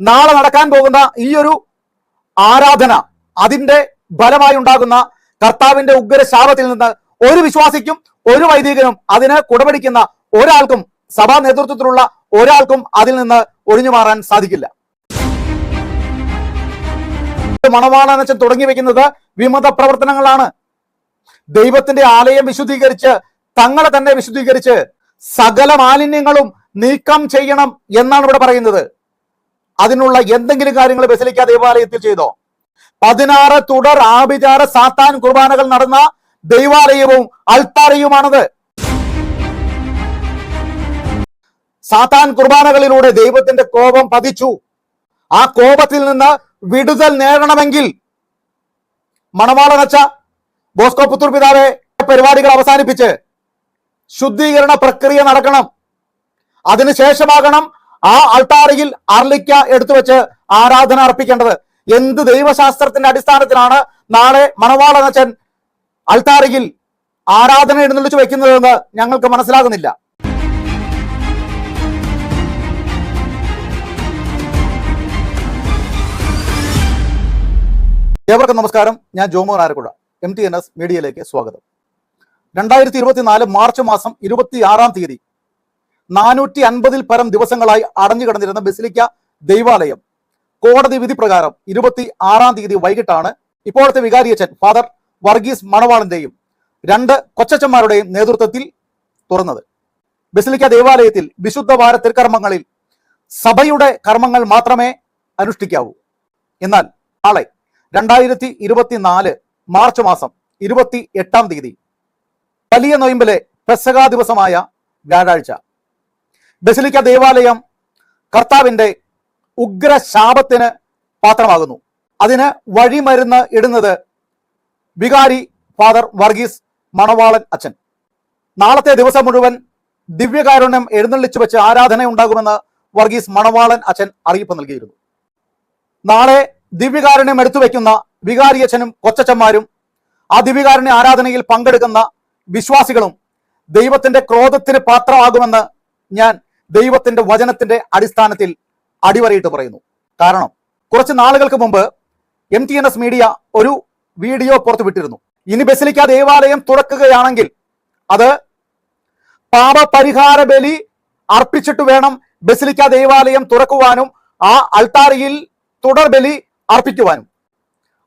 നാളെ നടക്കാൻ പോകുന്ന ഈ ഒരു ആരാധന അതിന്റെ ഫലമായി ഉണ്ടാകുന്ന കർത്താവിന്റെ ഉഗ്ര ശാപത്തിൽ നിന്ന് ഒരു വിശ്വാസിക്കും ഒരു വൈദികനും അതിന് കുടപിടിക്കുന്ന ഒരാൾക്കും സഭാ നേതൃത്വത്തിലുള്ള ഒരാൾക്കും അതിൽ നിന്ന് ഒഴിഞ്ഞു മാറാൻ സാധിക്കില്ല. മണവാളനച്ചൻ തുടങ്ങി വെക്കുന്നത് വിമത പ്രവർത്തനങ്ങളാണ്. ദൈവത്തിന്റെ ആലയം വിശുദ്ധീകരിച്ച് തങ്ങളെ തന്നെ വിശുദ്ധീകരിച്ച് സകല മാലിന്യങ്ങളും നീക്കം ചെയ്യണം എന്നാണ് ഇവിടെ പറയുന്നത്. അതിനുള്ള എന്തെങ്കിലും കാര്യങ്ങൾ ബസലിക്ക ദേവാലയത്തിൽ ചെയ്തോ? പതിനാറ് തുടർ ആഭിചാര സാത്താൻ കുർബാനകൾ നടന്ന ദൈവാലയവും അൾത്താരയുമാണത് സാത്താൻ കുർബാനകളിലൂടെ ദൈവത്തിന്റെ കോപം പതിച്ചു. ആ കോപത്തിൽ നിന്ന് വിടുതൽ നേടണമെങ്കിൽ മണവാളനച്ച ബോസ്കോ പുത്തൂർ പിതാവെ പരിപാടികൾ അവസാനിപ്പിച്ച് ശുദ്ധീകരണ പ്രക്രിയ നടക്കണം. അതിനുശേഷമാകണം ആ അൾട്ടാറിയിൽ അർലിക്ക എടുത്തു വെച്ച് ആരാധന അർപ്പിക്കേണ്ടത് എന്ത് ദൈവശാസ്ത്രത്തിന്റെ അടിസ്ഥാനത്തിലാണ് നാളെ മണവാളനച്ചൻ അൾട്ടാറിയിൽ ആരാധന എഴുന്നള്ളിച്ചു വെക്കുന്നതെന്ന് ഞങ്ങൾക്ക് മനസ്സിലാകുന്നില്ല. ഏവർക്കും നമസ്കാരം. ഞാൻ Jomon Arakkuzha M T N S മീഡിയയിലേക്ക് സ്വാഗതം. രണ്ടായിരത്തി ഇരുപത്തിനാല് മാർച്ച് മാസം ഇരുപത്തി ആറാം തീയതി നാനൂറ്റി അൻപതിൽ പരം ദിവസങ്ങളായി അടഞ്ഞു കിടന്നിരുന്ന ബസിലിക്ക ദൈവാലയം. കോടതി വിധി പ്രകാരം ഇരുപത്തി ആറാം തീയതി വൈകിട്ടാണ് ഇപ്പോഴത്തെ വികാരിയച്ചൻ ഫാദർ വർഗീസ് മണവാളിന്റെയും രണ്ട് കൊച്ചച്ചന്മാരുടെയും നേതൃത്വത്തിൽ തുറന്നത്. ബസിലിക്ക ദേവാലയത്തിൽ വിശുദ്ധ വാര തിരുക്കർമ്മങ്ങളിൽ സഭയുടെ കർമ്മങ്ങൾ മാത്രമേ അനുഷ്ഠിക്കാവൂ. എന്നാൽ നാളെ രണ്ടായിരത്തി ഇരുപത്തിനാല് മാർച്ച് മാസം ഇരുപത്തി എട്ടാം തീയതി വലിയ നൊയമ്പിലെ പെസകാ ദിവസമായ വ്യാഴാഴ്ച. ബസിലിക്ക ദേവാലയം കർത്താവിന്റെ ഉഗ്ര ശാപത്തിന് പാത്രമാകുന്നു. അതിന് വഴിമരുന്ന് ഇടുന്നത് വികാരി ഫാദർ വർഗീസ് മണവാളൻ അച്ഛൻ. നാളത്തെ ദിവസം മുഴുവൻ ദിവ്യകാരുണ്യം എഴുന്നള്ളിച്ചു വെച്ച് ആരാധന ഉണ്ടാകുമെന്ന് വർഗീസ് മണവാളൻ അച്ഛൻ അറിയിപ്പ് നൽകിയിരുന്നു. നാളെ ദിവ്യകാരുണ്യം എടുത്തു വെക്കുന്ന വികാരിയച്ഛനും കൊച്ചച്ചന്മാരും ആ ദിവ്യകാരുണ്യ ആരാധനയിൽ പങ്കെടുക്കുന്ന വിശ്വാസികളും ദൈവത്തിന്റെ ക്രോധത്തിന് പാത്രമാകുമെന്ന് ഞാൻ ദൈവത്തിന്റെ വചനത്തിന്റെ അടിസ്ഥാനത്തിൽ അടിവരയിട്ട് പറയുന്നു. കാരണം കുറച്ച് നാളുകൾക്ക് മുമ്പ് M T N S media ഒരു വീഡിയോ പുറത്തുവിട്ടിരുന്നു ഇനി ബസിലിക്ക ദേവാലയം തുറക്കുകയാണെങ്കിൽ അത് പാപപരിഹാര ബലി അർപ്പിച്ചിട്ട് വേണം ബസിലിക്ക ദേവാലയം തുറക്കുവാനും ആ അൾത്താരയിൽ തുടർ ബലി അർപ്പിക്കുവാനും.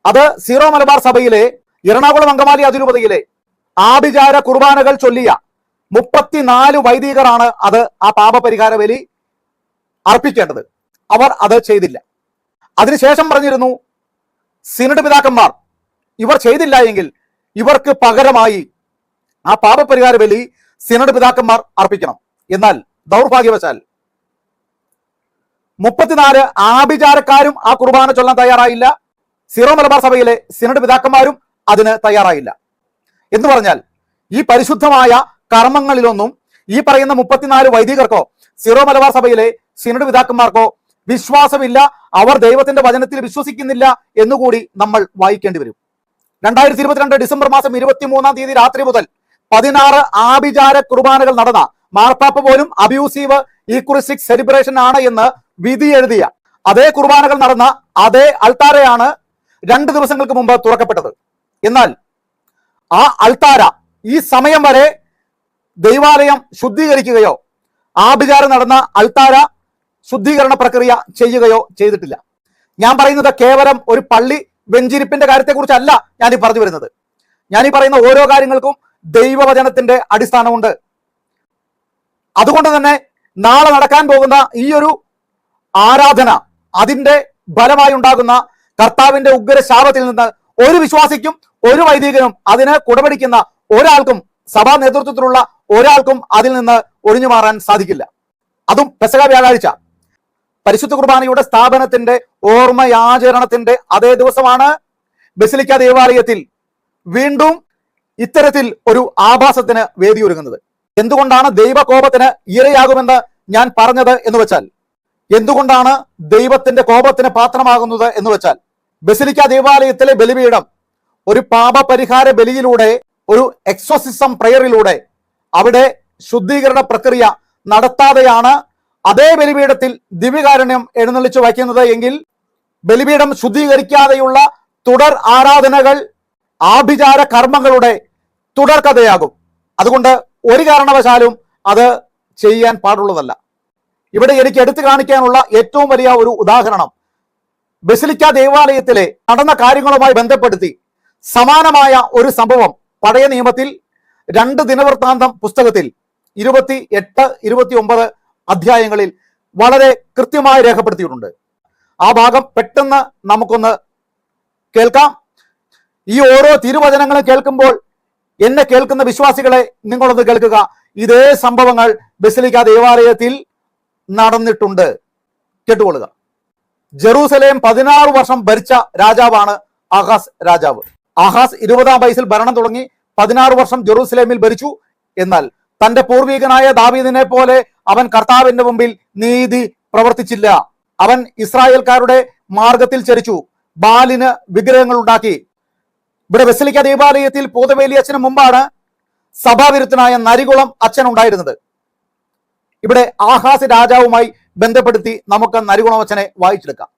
അത് സീറോ മലബാർ സഭയിലെ എറണാകുളം അങ്കമാലി അതിരൂപതയിലെ ആഭിചാര കുർബാനകൾ ചൊല്ലിയ മുപ്പത്തിനാല് വൈദികരാണ് അത് ആ പാപപരിഹാര ബലി അർപ്പിക്കേണ്ടത്. അവർ അത് ചെയ്തില്ല. അതിനുശേഷം പറഞ്ഞിരുന്നു സിനഡ് പിതാക്കന്മാർ ഇവർ ചെയ്തില്ല എങ്കിൽ ഇവർക്ക് പകരമായി ആ പാപപരിഹാര ബലി സിനഡ് പിതാക്കന്മാർ അർപ്പിക്കണം. എന്നാൽ ദൗർഭാഗ്യവശാൽ മുപ്പത്തിനാല് ആഭിചാരക്കാരും ആ കുർബാന ചൊല്ലാൻ തയ്യാറായില്ല. സിറോ മലബാർ സഭയിലെ സിനഡ് പിതാക്കന്മാരും അതിന് തയ്യാറായില്ല. എന്ന് പറഞ്ഞാൽ ഈ പരിശുദ്ധമായ കർമ്മങ്ങളിലൊന്നും ഈ പറയുന്ന മുപ്പത്തിനാല് വൈദികർക്കോ സിറോ മലബാർ സഭയിലെ സിനഡ് പിതാക്കന്മാർക്കോ വിശ്വാസമില്ല. അവർ ദൈവത്തിന്റെ വചനത്തിൽ വിശ്വസിക്കുന്നില്ല എന്നുകൂടി നമ്മൾ വായിക്കേണ്ടി വരും. രണ്ടായിരത്തി ഇരുപത്തിരണ്ട് ഡിസംബർ മാസം ഇരുപത്തി മൂന്നാം തീയതി രാത്രി മുതൽ പതിനാറ് ആഭിചാര കുർബാനകൾ നടന്ന മാർപ്പാപ്പ പോലും അബ്യൂസീവ് ഈക്വറിസ്റ്റിക് സെലിബ്രേഷൻ ആണ് എന്ന് വിധി എഴുതിയ അതേ കുർബാനകൾ നടന്ന അതേ അൾത്താരയാണ് രണ്ട് ദിവസങ്ങൾക്ക് മുമ്പ് തുറക്കപ്പെട്ടത്. എന്നാൽ ആ അൾത്താര ഈ സമയം വരെ ദൈവാലയം ശുദ്ധീകരിക്കുകയോ ആഭിചാരം നടന്ന അൾത്താര ശുദ്ധീകരണ പ്രക്രിയ ചെയ്യുകയോ ചെയ്തിട്ടില്ല. ഞാൻ പറയുന്നത് കേവലം ഒരു പള്ളി വെഞ്ചിരിപ്പിന്റെ കാര്യത്തെക്കുറിച്ചല്ല ഞാൻ ഈ പറഞ്ഞു വരുന്നത്. ഞാൻ ഈ പറയുന്ന ഓരോ കാര്യങ്ങൾക്കും ദൈവവചനത്തിന്റെ അടിസ്ഥാനമുണ്ട്. അതുകൊണ്ട് തന്നെ നാളെ നടക്കാൻ പോകുന്ന ഈ ഒരു ആരാധന അതിന്റെ ഫലമായി ഉണ്ടാകുന്ന കർത്താവിന്റെ ഉഗ്രശാപത്തിൽ നിന്ന് ഒരു വിശ്വാസിക്കും ഒരു വൈദികനും അതിന് കുടപിടിക്കുന്ന ഒരാൾക്കും സഭാ നേതൃത്വത്തിലുള്ള ഒരാൾക്കും അതിൽ നിന്ന് ഒഴിഞ്ഞു മാറാൻ സാധിക്കില്ല. അതും പെസക വ്യാഴാഴ്ച. പരിശുദ്ധ കുർബാനയുടെ സ്ഥാപനത്തിന്റെ ഓർമ്മയാചരണത്തിന്റെ അതേ ദിവസമാണ് ബസിലിക്ക ദേവാലയത്തിൽ വീണ്ടും ഇത്തരത്തിൽ ഒരു ആഭാസത്തിന് വേദിയൊരുങ്ങുന്നത്. എന്തുകൊണ്ടാണ് ദൈവകോപത്തിന് ഇരയാകുമെന്ന് ഞാൻ പറഞ്ഞത് എന്ന് വെച്ചാൽ എന്തുകൊണ്ടാണ് ദൈവത്തിന്റെ കോപത്തിന് പാത്രമാകുന്നത് എന്ന് വെച്ചാൽ ബസിലിക്ക ദേവാലയത്തിലെ ബലിപീഠം ഒരു പാപപരിഹാര ബലിയിലൂടെ ഒരു എക്സോസിസം പ്രയറിലൂടെ അവിടെ ശുദ്ധീകരണ പ്രക്രിയ നടത്താതെയാണ് അതേ ബലിപീഠത്തിൽ ദിവ്യകാരുണ്യം എഴുന്നള്ളിച്ചു വയ്ക്കുന്നത് എങ്കിൽ ബലിപീഠം ശുദ്ധീകരിക്കാതെയുള്ള തുടർ ആരാധനകൾ ആഭിചാര കർമ്മങ്ങളുടെ തുടർക്കഥയാകും അതുകൊണ്ട് ഒരു കാരണവശാലും അത് ചെയ്യാൻ പാടുള്ളതല്ല. ഇവിടെ എനിക്ക് എടുത്തു കാണിക്കാനുള്ള ഏറ്റവും വലിയ ഒരു ഉദാഹരണം. ബസിലിക്ക ദേവാലയത്തിലെ നടന്ന കാര്യങ്ങളുമായി ബന്ധപ്പെടുത്തി സമാനമായ ഒരു സംഭവം പഴയ നിയമത്തിൽ രണ്ട് ദിനവൃത്താന്തം പുസ്തകത്തിൽ ഇരുപത്തി എട്ട് ഇരുപത്തി ഒമ്പത് അധ്യായങ്ങളിൽ വളരെ കൃത്യമായി രേഖപ്പെടുത്തിയിട്ടുണ്ട്. ആ ഭാഗം പെട്ടെന്ന് നമുക്കൊന്ന് കേൾക്കാം. ഈ ഓരോ തിരുവചനങ്ങളും കേൾക്കുമ്പോൾ എന്നെ കേൾക്കുന്ന വിശ്വാസികളെ നിങ്ങളൊന്ന് കേൾക്കുക. ഇതേ സംഭവങ്ങൾ ബസിലിക്ക ദേവാലയത്തിൽ നടന്നിട്ടുണ്ട്. കേട്ടുകൊള്ളുക. ജെറൂസലേം പതിനാറ് വർഷം ഭരിച്ച രാജാവാണ് ആഹാസ് രാജാവ്. ആഹാസ് ഇരുപതാം വയസ്സിൽ ഭരണം തുടങ്ങി പതിനാറ് വർഷം ജെറൂസലേമിൽ ഭരിച്ചു. എന്നാൽ തന്റെ പൂർവികനായ ദാവീദിനെ പോലെ അവൻ കർത്താവിന്റെ മുമ്പിൽ നീതി പ്രവർത്തിച്ചില്ല. അവൻ ഇസ്രായേൽക്കാരുടെ മാർഗത്തിൽ ചരിച്ചു ബാലിന് വിഗ്രഹങ്ങൾ ഉണ്ടാക്കി. ഇവിടെ വെസലിക്ക ദേവാലയത്തിൽ പൂതവേലി അച്ഛന് മുമ്പാണ് സഭാവിരുദ്ധനായ നരികുളം അച്ഛൻ ഉണ്ടായിരുന്നത്. ഇവിടെ ആഹാസ് രാജാവുമായി ബന്ധപ്പെടുത്തി നമുക്ക് നരികുളം അച്ഛനെ വായിച്ചെടുക്കാം.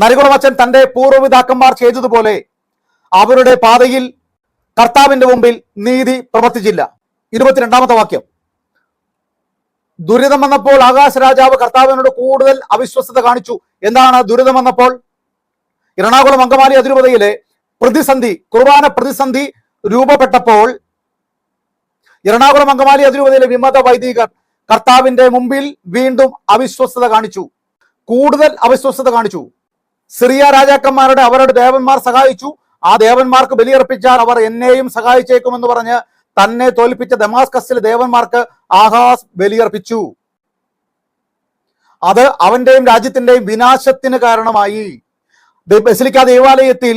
തന്റെ തന്റെ പൂർവപിതാക്കന്മാർ ചെയ്തതുപോലെ അവരുടെ പാതയിൽ കർത്താവിന്റെ മുമ്പിൽ നീതി പ്രവർത്തിച്ചില്ല. ഇരുപത്തിരണ്ടാമത്തെ വാക്യം. ദുരിതം വന്നപ്പോൾ ആകാശ രാജാവ് കർത്താവിനോട് കൂടുതൽ അവിശ്വസത കാണിച്ചു. എന്താണ് ദുരിതം വന്നപ്പോൾ? എറണാകുളം അങ്കമാലി അതിരൂപതയിലെ പ്രതിസന്ധി കുർബാന പ്രതിസന്ധി രൂപപ്പെട്ടപ്പോൾ എറണാകുളം അങ്കമാലി അതിരൂപതയിലെ വിമത വൈദികർ കർത്താവിന്റെ മുമ്പിൽ വീണ്ടും അവിശ്വസ്തത കാണിച്ചു. കൂടുതൽ അവിശ്വസ്തത കാണിച്ചു. സിറിയ രാജാക്കന്മാരുടെ അവരുടെ ദേവന്മാർ സഹായിച്ചു. ആ ദേവന്മാർക്ക് ബലിയർപ്പിച്ചാൽ അവർ എന്നെയും സഹായിച്ചേക്കുമെന്ന് പറഞ്ഞ് തന്നെ തോൽപ്പിച്ച ദമാസ്കസിലെ ദേവന്മാർക്ക് ആഹാസ് ബലിയർപ്പിച്ചു. അത് അവന്റെയും രാജ്യത്തിന്റെയും വിനാശത്തിന് കാരണമായി. ബസിലിക്ക ദേവാലയത്തിൽ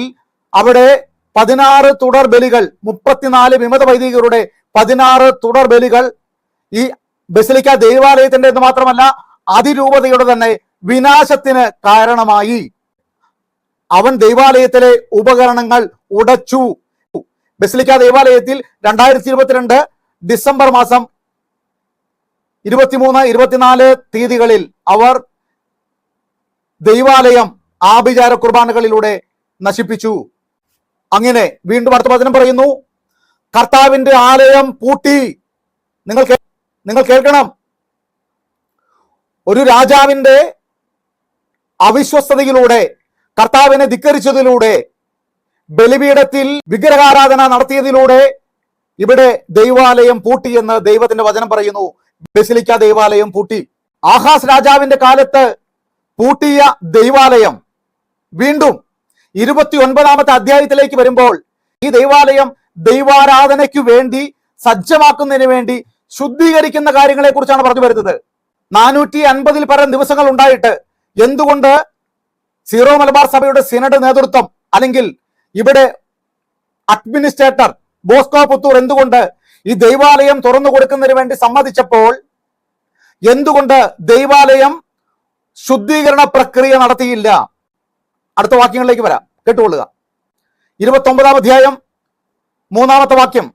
അവിടെ പതിനാറ് തുടർ ബലികൾ മുപ്പത്തിനാല് വിമത വൈദികരുടെ പതിനാറ് തുടർ ബലികൾ ഈ ബസിലിക്ക ദേവാലയത്തിന്റെ എന്ന് മാത്രമല്ല അതിരൂപതയുടെ തന്നെ വിനാശത്തിന് കാരണമായി. അവൻ ദൈവാലയത്തിലെ ഉപകരണങ്ങൾ ഉടച്ചു. ബസിലിക്ക ദേവാലയത്തിൽ രണ്ടായിരത്തി ഇരുപത്തിരണ്ട് ഡിസംബർ മാസം ഇരുപത്തിമൂന്ന് ഇരുപത്തിനാല് തീയതികളിൽ അവർ ദൈവാലയം ആഭിചാര കുർബാനകളിലൂടെ നശിപ്പിച്ചു. അങ്ങനെ വീണ്ടും അടുത്ത വചനം പറയുന്നു കർത്താവിന്റെ ആലയം പൂട്ടി. നിങ്ങൾ നിങ്ങൾ കേൾക്കണം. ഒരു രാജാവിന്റെ അവിശ്വസ്തതയിലൂടെ കർത്താവിനെ ധിക്കരിച്ചതിലൂടെ ബലിപീഠത്തിൽ വിഗ്രഹാരാധന നടത്തിയതിലൂടെ ഇവിടെ ദൈവാലയം പൂട്ടി എന്ന് ദൈവത്തിന്റെ വചനം പറയുന്നു. ബസിലിക്ക ദൈവാലയം പൂട്ടി. ആഹാസ് രാജാവിന്റെ കാലത്ത് പൂട്ടിയ ദൈവാലയം വീണ്ടും ഇരുപത്തി ഒൻപതാമത്തെ അധ്യായത്തിലേക്ക് വരുമ്പോൾ ഈ ദൈവാലയം ദൈവാരാധനയ്ക്ക് വേണ്ടി സജ്ജമാക്കുന്നതിന് വേണ്ടി ശുദ്ധീകരിക്കുന്ന കാര്യങ്ങളെ കുറിച്ചാണ് പറഞ്ഞു വരുന്നത്. നാനൂറ്റി അൻപതിൽ പരം ദിവസങ്ങൾ ഉണ്ടായിട്ട് എന്തുകൊണ്ട് സീറോ മലബാർ സഭയുടെ സിനഡ് നേതൃത്വം അല്ലെങ്കിൽ ഇവിടെ അഡ്മിനിസ്ട്രേറ്റർ ബോസ്കോ പുത്തൂർ എന്തുകൊണ്ട് ഈ ദൈവാലയം തുറന്നു കൊടുക്കുന്നതിന് വേണ്ടി സമ്മതിച്ചപ്പോൾ എന്തുകൊണ്ട് ദൈവാലയം ശുദ്ധീകരണ പ്രക്രിയ നടത്തിയില്ല? അടുത്ത വാക്യങ്ങളിലേക്ക് വരാം. കേട്ടുകൊള്ളുക. ഇരുപത്തി ഒമ്പതാം അധ്യായം മൂന്നാമത്തെ വാക്യം.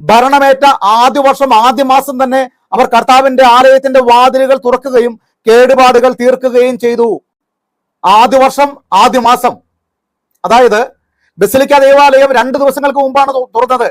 ഭരണമേറ്റ ആദ്യ വർഷം ആദ്യ മാസം തന്നെ അവർ കർത്താവിന്റെ ആലയത്തിന്റെ വാതിലുകൾ തുറക്കുകയും കേടുപാടുകൾ തീർക്കുകയും ചെയ്തു. ആദ്യ വർഷം ആദ്യ മാസം. അതായത് ബസിലിക്ക ദേവാലയം രണ്ട് ദിവസങ്ങൾക്ക് മുമ്പാണ് തുറന്നത്.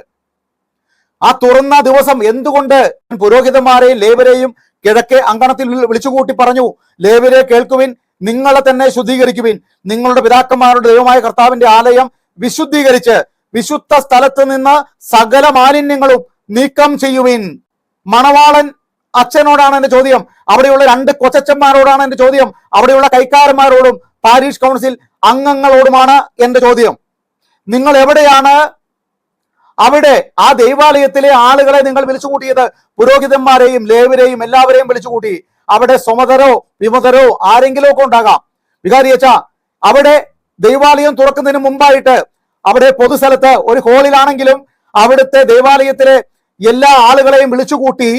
ആ തുറന്ന ദിവസം എന്തുകൊണ്ട് പുരോഹിതന്മാരെയും ലേബരെയും കിഴക്കേ അങ്കണത്തിൽ വിളിച്ചുകൂട്ടി പറഞ്ഞു ലേബരെ കേൾക്കുവിൻ നിങ്ങളെ തന്നെ ശുദ്ധീകരിക്കുവിൻ. നിങ്ങളുടെ പിതാക്കന്മാരുടെ ദൈവമായ കർത്താവിന്റെ ആലയം വിശുദ്ധീകരിച്ച് വിശുദ്ധ സ്ഥലത്ത് നിന്ന് സകല മാലിന്യങ്ങളും നീക്കം ചെയ്യുവിൻ. മണവാളൻ അച്ഛനോടാണ് എന്റെ ചോദ്യം. അവിടെയുള്ള രണ്ട് കൊച്ചച്ചന്മാരോടാണ് എന്റെ ചോദ്യം. അവിടെയുള്ള കൈക്കാരന്മാരോടും പാരീഷ് കൗൺസിൽ അംഗങ്ങളോടുമാണ് എന്റെ ചോദ്യം. നിങ്ങൾ എവിടെയാണ്? അവിടെ ആ ദൈവാലയത്തിലെ ആളുകളെ നിങ്ങൾ വിളിച്ചു വിളിച്ചുകൂട്ടിയത്. പുരോഹിതന്മാരെയും ലേവരെയും എല്ലാവരെയും വിളിച്ചുകൂട്ടി. അവിടെ സുമതരോ വിമതരോ ആരെങ്കിലും ഒക്കെ ഉണ്ടാകാം. വികാരിയച്ച അവിടെ ദൈവാലയം തുറക്കുന്നതിന് മുമ്പായിട്ട് അവിടെ പൊതുസ്ഥലത്ത് ഒരു ഹോളിലാണെങ്കിലും അവിടുത്തെ ദൈവാലയത്തിലെ എല്ലാ ആളുകളെയും വിളിച്ചുകൂട്ടി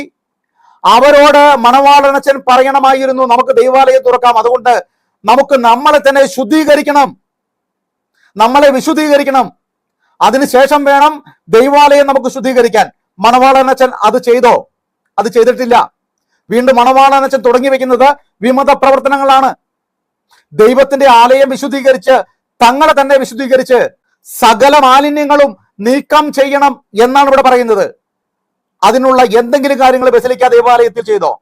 അവരോട് മണവാളനച്ചൻ പറയണമായിരുന്നു നമുക്ക് ദൈവാലയം തുറക്കാം. അതുകൊണ്ട് നമുക്ക് നമ്മളെ തന്നെ ശുദ്ധീകരിക്കണം. നമ്മളെ വിശുദ്ധീകരിക്കണം. അതിനുശേഷം വേണം ദൈവാലയം നമുക്ക് ശുദ്ധീകരിക്കാൻ. മണവാളനച്ചൻ അത് ചെയ്തോ? അത് ചെയ്തിട്ടില്ല. വീണ്ടും മണവാളനച്ചൻ തുടങ്ങി വെക്കുന്നത് വിമത പ്രവർത്തനങ്ങളാണ്. ദൈവത്തിന്റെ ആലയം വിശുദ്ധീകരിച്ച് തങ്ങളെ തന്നെ വിശുദ്ധീകരിച്ച് സകല മാലിന്യങ്ങളും നീക്കം ചെയ്യണം എന്നാണ് ഇവിടെ പറയുന്നത്. അതിനുള്ള എന്തെങ്കിലും കാര്യങ്ങൾ ബസലിക്ക ദേവാലയത്തിൽ ചെയ്തോ?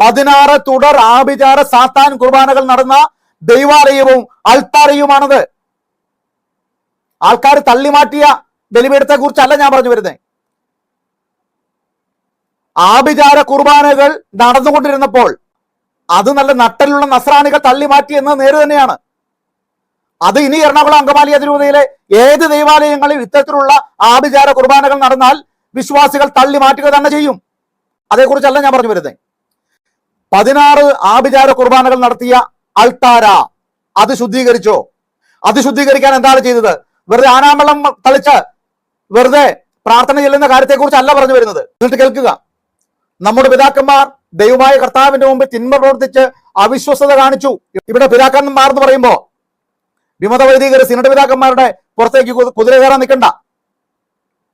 പതിനാറ് തുടർ ആഭിചാര സാത്താൻ കുർബാനകൾ നടന്ന ദൈവാലയവും അൾത്താരയുമാണത് ആൾക്കാർ തള്ളിമാറ്റിയ ബലിപീഠത്തെ കുറിച്ചല്ല ഞാൻ പറഞ്ഞു വരുന്നത് ആഭിചാര കുർബാനകൾ നടന്നുകൊണ്ടിരുന്നപ്പോൾ അത് നല്ല നട്ടലുള്ള നസ്രാണികൾ തള്ളിമാറ്റി എന്നത് നേര് തന്നെയാണ്. അത് ഇനി എറണാകുളം അങ്കമാലി അതിരൂപതയിലെ ഏത് ദൈവാലയങ്ങളിൽ ഇത്തരത്തിലുള്ള ആഭിചാര കുർബാനകൾ നടന്നാൽ വിശ്വാസികൾ തള്ളി മാറ്റുക തന്നെ ചെയ്യും. അതേക്കുറിച്ചല്ല ഞാൻ പറഞ്ഞു വരുന്നത്. പതിനാറ് ആഭിചാര കുർബാനകൾ നടത്തിയ അൾത്താര അത് ശുദ്ധീകരിച്ചോ? അത് ശുദ്ധീകരിക്കാൻ എന്താണ് ചെയ്തത്? വെറുതെ ആനാമ്പളം തളിച്ച് വെറുതെ പ്രാർത്ഥന ചെല്ലുന്ന കാര്യത്തെക്കുറിച്ച് അല്ല പറഞ്ഞു വരുന്നത്. എന്നിട്ട് കേൾക്കുക. നമ്മുടെ പിതാക്കന്മാർ ദൈവമായ കർത്താവിന്റെ മുമ്പിൽ തിന്മ പ്രവർത്തിച്ച് അവിശ്വസത കാണിച്ചു. ഇവിടെ പിതാക്കന്മാർ എന്ന് പറയുമ്പോ വിമത വൈദികർ സിനഡ് പിതാക്കന്മാരുടെ പുറത്തേക്ക് കുതിര കയറാൻ നിൽക്കണ്ട.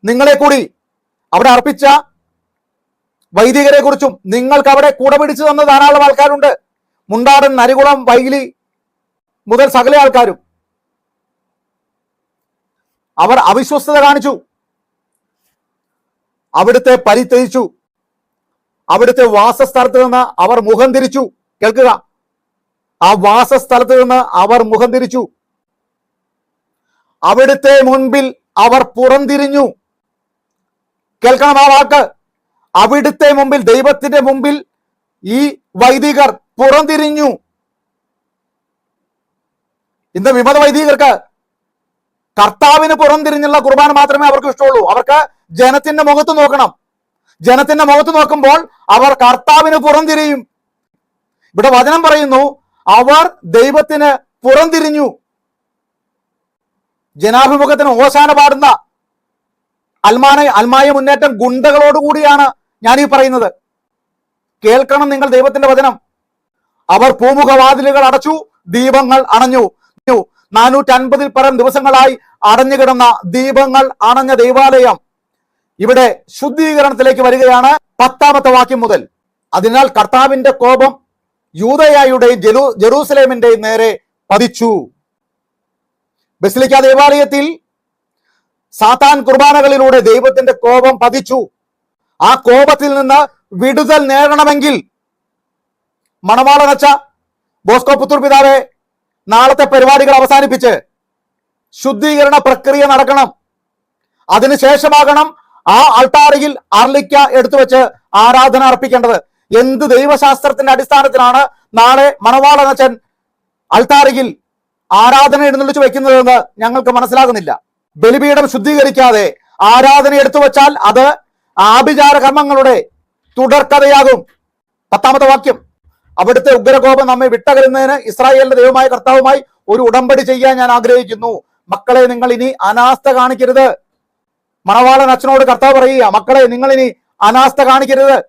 നിങ്ങളെ കൂടി അവിടെ അർപ്പിച്ച വൈദികരെ കുറിച്ചും നിങ്ങൾക്ക് അവിടെ കൂടെ പിടിച്ചു തന്ന ധാരാളം ആൾക്കാരുണ്ട്. മുണ്ടാടൻ നരികുളം വൈലി മുതൽ സകല ആൾക്കാരും. അവർ അവിശ്വസ്തത കാണിച്ചു. അവിടുത്തെ പരിത്യജിച്ചു. അവിടുത്തെ വാസസ്ഥലത്ത് നിന്ന് അവർ മുഖം തിരിച്ചു. കേൾക്കുക. ആ വാസസ്ഥലത്ത് നിന്ന് അവർ മുഖം തിരിച്ചു. അവിടുത്തെ മുൻപിൽ അവർ പുറംതിരിഞ്ഞു. കേൾക്കണം ആ വാക്ക്. അവിടുത്തെ മുമ്പിൽ ദൈവത്തിന്റെ മുമ്പിൽ ഈ വൈദികർ പുറംതിരിഞ്ഞു. ഇന്ന് വിമത വൈദികർക്ക് കർത്താവിന് പുറംതിരിഞ്ഞുള്ള കുർബാന മാത്രമേ അവർക്ക് ഇഷ്ടമുള്ളൂ. അവർക്ക് ജനത്തിന്റെ മുഖത്ത് നോക്കണം. ജനത്തിന്റെ മുഖത്ത് നോക്കുമ്പോൾ അവർ കർത്താവിന് പുറംതിരിയും. ഇവിടെ വചനം പറയുന്നു അവർ ദൈവത്തിന് പുറംതിരിഞ്ഞു. ജനാഭിമുഖത്തിന് ഓശാന പാടുന്ന അൽമാന അൽമായ മുന്നേറ്റം ഗുണ്ടകളോടുകൂടിയാണ് ഞാൻ ഈ പറയുന്നത്. കേൾക്കണം നിങ്ങൾ ദൈവത്തിന്റെ വചനം. അവർ പൂമുഖവാതിലുകൾ അടച്ചു ദീപങ്ങൾ അണഞ്ഞു. നാനൂറ്റി അൻപതിൽ പരം ദിവസങ്ങളായി അടഞ്ഞുകിടന്ന ദീപങ്ങൾ അണഞ്ഞ ദൈവാലയം ഇവിടെ ശുദ്ധീകരണത്തിലേക്ക് വരികയാണ് പത്താമത്തെ വാക്യം മുതൽ. അതിനാൽ കർത്താവിന്റെ കോപം യൂതയായുടെയും ജെറു ജെറൂസലേമിന്റെയും നേരെ പതിച്ചു. ബസിലിക്ക ദേവാലയത്തിൽ സാത്താൻ കുർബാനകളിലൂടെ ദൈവത്തിന്റെ കോപം പതിച്ചു. ആ കോപത്തിൽ നിന്ന് വിടുതൽ നേടണമെങ്കിൽ മണവാളനച്ച ബോസ്കോ പുത്തൂർ പിതാവെ നാളത്തെ പരിപാടികൾ അവസാനിപ്പിച്ച് ശുദ്ധീകരണ പ്രക്രിയ നടക്കണം. അതിനുശേഷമാകണം ആ അൾട്ടാറിയിൽ അർലിക്ക എടുത്തു വെച്ച് ആരാധന അർപ്പിക്കേണ്ടത്. എന്ത് ദൈവശാസ്ത്രത്തിന്റെ അടിസ്ഥാനത്തിലാണ് നാളെ മണവാളനച്ചൻ അൾട്ടാറിയിൽ ആരാധന എഴുന്നള്ളിച്ചു വെക്കുന്നതെന്ന് ഞങ്ങൾക്ക് മനസ്സിലാകുന്നില്ല. ബലിപീഠം ശുദ്ധീകരിക്കാതെ ആരാധന എടുത്തു വച്ചാൽ അത് ആഭിചാര കർമ്മങ്ങളുടെ തുടർക്കഥയാകും. പത്താമത്തെ വാക്യം. അവിടുത്തെ ഉഗ്രകോപം നമ്മെ വിട്ടകരുന്നതിന് ഇസ്രായേലിന്റെ ദൈവമായ കർത്താവുമായി ഒരു ഉടമ്പടി ചെയ്യാൻ ഞാൻ ആഗ്രഹിക്കുന്നു. മക്കളെ നിങ്ങൾ ഇനി അനാസ്ഥ കാണിക്കരുത്. മണവാളൻ അച്ഛനോട് കർത്താവ് പറയുക മക്കളെ നിങ്ങൾ ഇനി അനാസ്ഥ കാണിക്കരുത്.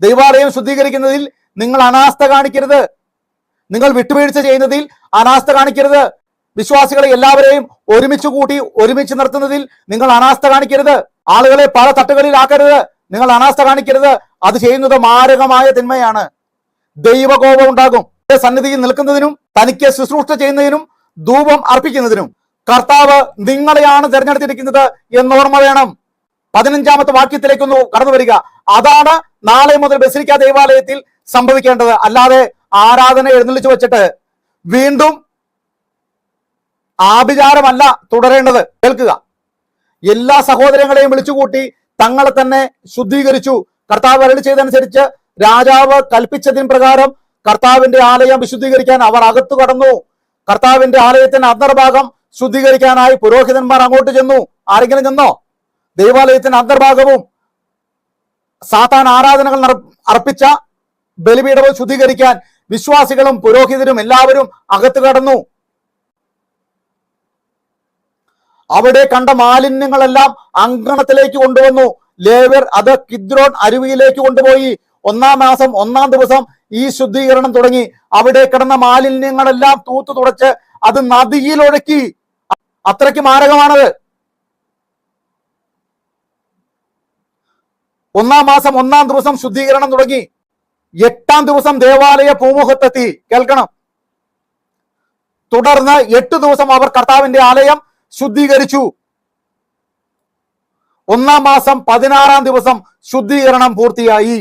ദൈവാലയം ശുദ്ധീകരിക്കുന്നതിൽ നിങ്ങൾ അനാസ്ഥ കാണിക്കരുത്. നിങ്ങൾ വിട്ടുവീഴ്ച ചെയ്യുന്നതിൽ അനാസ്ഥ കാണിക്കരുത്. വിശ്വാസികളെ എല്ലാവരെയും ഒരുമിച്ച് കൂട്ടി ഒരുമിച്ച് നിർത്തുന്നതിൽ നിങ്ങൾ അനാസ്ഥ കാണിക്കരുത്. ആളുകളെ പല തട്ടുകളിലാക്കരുത് നിങ്ങൾ അനാസ്ഥ കാണിക്കരുത്. അത് ചെയ്യുന്നത് മാരകമായ തിന്മയാണ്. ദൈവകോപം ഉണ്ടാകും. സന്നിധിയിൽ നിൽക്കുന്നതിനും തനിക്ക് ശുശ്രൂഷ ചെയ്യുന്നതിനും ധൂപം അർപ്പിക്കുന്നതിനും കർത്താവ് നിങ്ങളെയാണ് തിരഞ്ഞെടുത്തിരിക്കുന്നത് എന്ന് ഓർമ്മ വേണം. പതിനഞ്ചാമത്തെ വാക്യത്തിലേക്കൊന്ന് കടന്നു വരിക. അതാണ് നാളെ മുതൽ ബസിലിക്ക ദേവാലയത്തിൽ സംഭവിക്കേണ്ടത്. അല്ലാതെ ആരാധന എഴുന്നള്ളിച്ചു വെച്ചിട്ട് വീണ്ടും ആഭിചാരമല്ല തുടരേണ്ടത്. കേൾക്കുക. എല്ലാ സഹോദരങ്ങളെയും വിളിച്ചുകൂട്ടി തങ്ങളെ തന്നെ ശുദ്ധീകരിച്ചു. കർത്താവ് അരളി ചെയ്തനുസരിച്ച് രാജാവ് കൽപ്പിച്ചതിന് പ്രകാരം കർത്താവിന്റെ ആലയം വിശുദ്ധീകരിക്കാൻ അവർ അകത്തു കടന്നു. കർത്താവിന്റെ ആലയത്തിന്റെ അന്തർഭാഗം ശുദ്ധീകരിക്കാനായി പുരോഹിതന്മാർ അങ്ങോട്ട് ചെന്നു. ആരെങ്കിലും ചെന്നോ? ദൈവാലയത്തിന്റെ അന്തർഭാഗവും സാത്താൻ ആരാധനകൾ അർപ്പിച്ച ബലിപീഠവും ശുദ്ധീകരിക്കാൻ വിശ്വാസികളും പുരോഹിതരും എല്ലാവരും അകത്തു കടന്നു. അവിടെ കണ്ട മാലിന്യങ്ങളെല്ലാം അങ്കണത്തിലേക്ക് കൊണ്ടുവന്നു. ലേവർ അത് കിദ്രോൺ അരുവിയിലേക്ക് കൊണ്ടുപോയി. ഒന്നാം മാസം ഒന്നാം ദിവസം ഈ ശുദ്ധീകരണം തുടങ്ങി. അവിടെ കിടന്ന മാലിന്യങ്ങളെല്ലാം തൂത്തു തുടച്ച് അത് നദിയിൽ ഒഴുക്കി. അത്രയ്ക്ക് മാരകമാണത്. ഒന്നാം മാസം ഒന്നാം ദിവസം ശുദ്ധീകരണം തുടങ്ങി. എട്ടാം ദിവസം ദേവാലയ പൂമുഖത്തെത്തി. കേൾക്കണം. തുടർന്ന് എട്ട് ദിവസം അവർ കർത്താവിന്റെ ആലയം ശുദ്ധീകരിച്ചു. ഒന്നാം മാസം പതിനാറാം ദിവസം ശുദ്ധീകരണം പൂർത്തിയായി.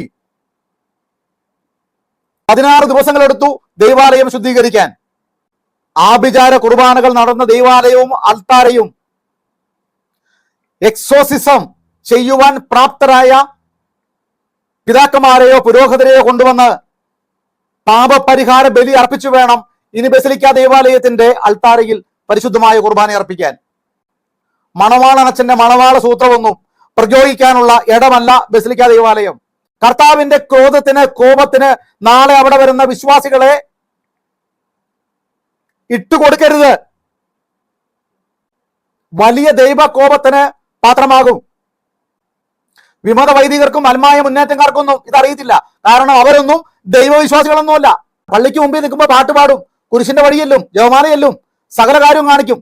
പതിനാറ് ദിവസങ്ങളെടുത്തു ദൈവാലയം ശുദ്ധീകരിക്കാൻ. ആഭിചാര കുർബാനകൾ നടന്ന ദൈവാലയവും അൽത്താരയും. എക്സോസിസം ചെയ്യുവാൻ പ്രാപ്തരായ പിതാക്കന്മാരെയോ പുരോഹിതരെയോ കൊണ്ടുവന്ന് പാപപരിഹാര ബലി അർപ്പിച്ചു വേണം. ഇനി ബസലിക്ക ദേവാലയത്തിന്റെ അൾത്താരയിൽ പരിശുദ്ധമായ കുർബാന അർപ്പിക്കാൻ. മണവാളനച്ഛന്റെ മണവാള സൂത്രമൊന്നും പ്രയോഗിക്കാനുള്ള ഇടമല്ല ബസിലിക്ക ദേവാലയം. കർത്താവിന്റെ ക്രോധത്തിന് കോപത്തിന് നാളെ അവിടെ വരുന്ന വിശ്വാസികളെ ഇട്ടുകൊടുക്കരുത്. വലിയ ദൈവ കോപത്തിന് പാത്രമാകും. വിമത വൈദികർക്കും അൽമായ മുന്നേറ്റക്കാർക്കൊന്നും ഇതറിയത്തില്ല. കാരണം അവരൊന്നും ദൈവവിശ്വാസികളൊന്നുമല്ല. പള്ളിക്ക് മുമ്പിൽ നിൽക്കുമ്പോൾ പാട്ടുപാടും കുരിശിന്റെ വഴിയല്ലും ജവമാലയല്ലും സകല കാര്യവും കാണിക്കും.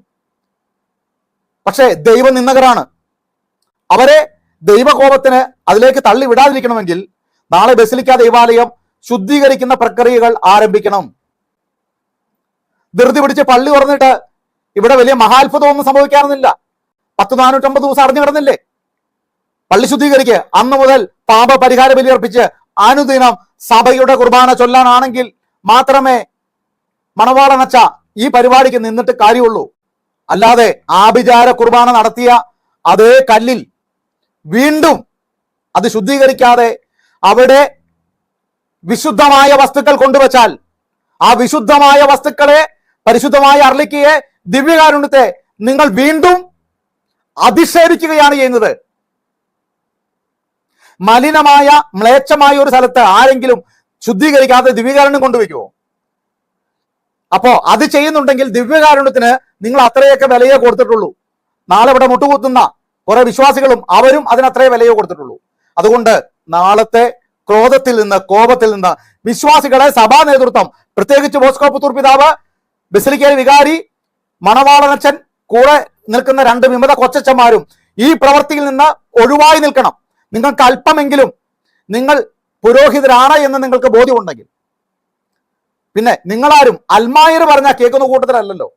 പക്ഷേ ദൈവ നിന്നകരാണ് അവരെ ദൈവകോപത്തിന് അതിലേക്ക് തള്ളി വിടാതിരിക്കണമെങ്കിൽ നാളെ ബസിലിക്ക ദൈവാലയം ശുദ്ധീകരിക്കുന്ന പ്രക്രിയകൾ ആരംഭിക്കണം. ധൃതി പിടിച്ച് പള്ളി തുറന്നിട്ട് ഇവിടെ വലിയ മഹാത്ഭുതമൊന്നും സംഭവിക്കാറുന്നില്ല പത്ത് നാനൂറ്റമ്പത് ദിവസം അടഞ്ഞു കിടന്നില്ലേ? പള്ളി ശുദ്ധീകരിക്കുക അന്ന് മുതൽ പാപ പരിഹാര ബലി അർപ്പിച്ച് അനുദിനം സഭയുടെ കുർബാന ചൊല്ലാനാണെങ്കിൽ മാത്രമേ മണവാളനച്ച ഈ പരിപാടിക്ക് നിന്നിട്ട് കാര്യമുള്ളൂ. അല്ലാതെ ആഭിചാര കുർബാന നടത്തിയ അതേ കല്ലിൽ വീണ്ടും അത് ശുദ്ധീകരിക്കാതെ അവിടെ വിശുദ്ധമായ വസ്തുക്കൾ കൊണ്ടുവച്ചാൽ ആ വിശുദ്ധമായ വസ്തുക്കളെ പരിശുദ്ധമായ അർളിക്കയെ ദിവ്യകാരുണ്യത്തെ നിങ്ങൾ വീണ്ടും അധിക്ഷേപിക്കുകയാണ് ചെയ്യുന്നത്. മലിനമായ മ്ലേച്ഛമായ ഒരു സ്ഥലത്ത് ആരെങ്കിലും ശുദ്ധീകരിക്കാതെ ദിവ്യകാരുണ്യം കൊണ്ടുവയ്ക്കുമോ അപ്പോ അത് ചെയ്യുന്നുണ്ടെങ്കിൽ ദിവ്യകാരുണ്യത്തിന് നിങ്ങൾ അത്രയൊക്കെ വിലയെ കൊടുത്തിട്ടുള്ളൂ. നാളെ ഇവിടെ മുട്ടുകുത്തുന്ന കുറെ വിശ്വാസികളും അവരും അതിനത്രേ വിലയെ കൊടുത്തിട്ടുള്ളൂ. അതുകൊണ്ട് നാളത്തെ ക്രോധത്തിൽ നിന്ന് കോപത്തിൽ നിന്ന് വിശ്വാസികളെ സഭാ നേതൃത്വം പ്രത്യേകിച്ച് ബോസ്കോ പുത്തൂർ പിതാവ് ബസിലിക്കൽ വികാരി മണവാളനച്ചൻ കൂടെ നിൽക്കുന്ന രണ്ട് വിമത കൊച്ചച്ചന്മാരും ഈ പ്രവൃത്തിയിൽ നിന്ന് ഒഴിവായി നിൽക്കണം. നിങ്ങൾക്ക് അല്പമെങ്കിലും നിങ്ങൾ പുരോഹിതരാണ് എന്ന് നിങ്ങൾക്ക് ബോധ്യമുണ്ടെങ്കിൽ. പിന്നെ നിങ്ങളാരും അൽമായർ പറഞ്ഞാൽ കേൾക്കുന്ന കൂട്ടത്തിലല്ലല്ലോ?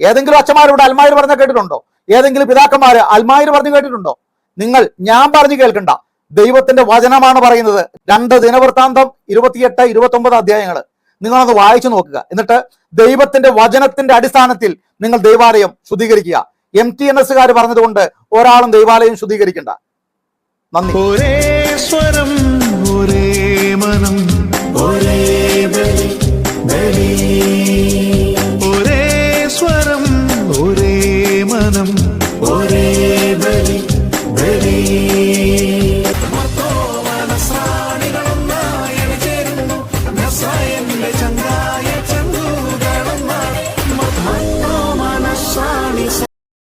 ഏതെങ്കിലും അച്ഛന്മാരോട് അൽമായർ പറഞ്ഞാൽ കേട്ടിട്ടുണ്ടോ? ഏതെങ്കിലും പിതാക്കന്മാര് അൽമായർ പറഞ്ഞു കേട്ടിട്ടുണ്ടോ? നിങ്ങൾ ഞാൻ പറഞ്ഞു കേൾക്കണ്ട. ദൈവത്തിന്റെ വചനമാണ് പറയുന്നത്. രണ്ട് ദിനവൃത്താന്തം ഇരുപത്തിയെട്ട് ഇരുപത്തി ഒമ്പത് അധ്യായങ്ങൾ നിങ്ങളത് വായിച്ചു നോക്കുക. എന്നിട്ട് ദൈവത്തിന്റെ വചനത്തിന്റെ അടിസ്ഥാനത്തിൽ നിങ്ങൾ ദൈവാലയം ശുദ്ധീകരിക്കുക. എം ടി എൻ എസ്സുകാർ പറഞ്ഞതുകൊണ്ട് ഒരാളും ദൈവാലയം ശുദ്ധീകരിക്കണ്ട. നന്ദി. ഒരേ സ്വരം ഒരേ മനം ഒരേ journey